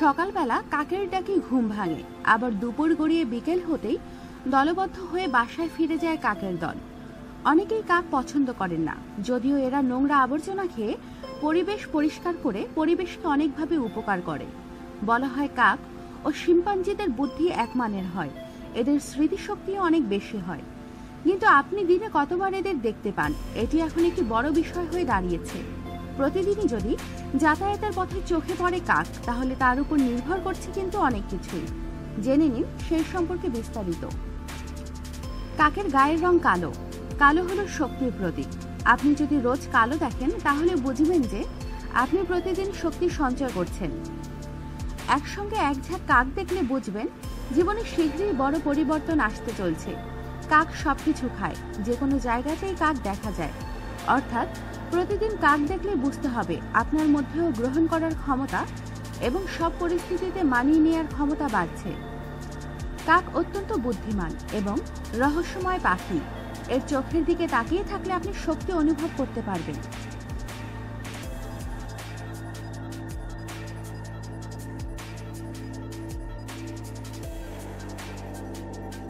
সকালবেলা কাকের ডাকে ঘুম ভাঙে। আবার দুপুর গড়িয়ে বিকেল হতেই দলবদ্ধ হয়ে বাসায় ফিরে যায় কাকের দল। অনেকেই কাক পছন্দ করেন না, যদিও এরা নোংরা আবর্জনা খেয়ে পরিবেশ পরিষ্কার করে পরিবেশকে অনেকভাবে উপকার করে। বলা হয় কাক ও শিম্পাঞ্জিদের বুদ্ধি একমানের হয়, এদের স্মৃতিশক্তিও অনেক বেশি হয়। কিন্তু আপনি দিনে কতবার এদের দেখতে পান? এটি এখন একটি বড় বিষয় হয়ে দাঁড়িয়েছে। প্রতিদিনই যদি যাতায়াতের পথে চোখে পড়ে কাক, তাহলে তার উপর নির্ভর করছে কিন্তু অনেক কিছুই। জেনে নিন সেই সম্পর্কে বিস্তারিত। কাকের গায়ের রং কালো। কালো হলো শক্তির প্রতীক। আপনি যদি রোজ কালো দেখেন, তাহলে বুঝবেন যে আপনি প্রতিদিন শক্তি সঞ্চয় করছেন। একসঙ্গে এক ঝাঁক কাক দেখলে বুঝবেন জীবনে শীঘ্রই বড় পরিবর্তন আসতে চলছে। কাক সবকিছু খায় যে কোনো জায়গাতেই কাক দেখা যায়। অর্থাৎ প্রতিদিন কাক দেখলে বুঝতে হবে আপনার মধ্যেও গ্রহণ করার ক্ষমতা এবং সব পরিস্থিতিতে মানিয়ে নেওয়ার ক্ষমতা বাড়ছে। কাক অত্যন্ত বুদ্ধিমান এবং রহস্যময় পাখি। এর চোখের দিকে তাকিয়ে থাকলে আপনি শক্তি অনুভব করতে পারবেন।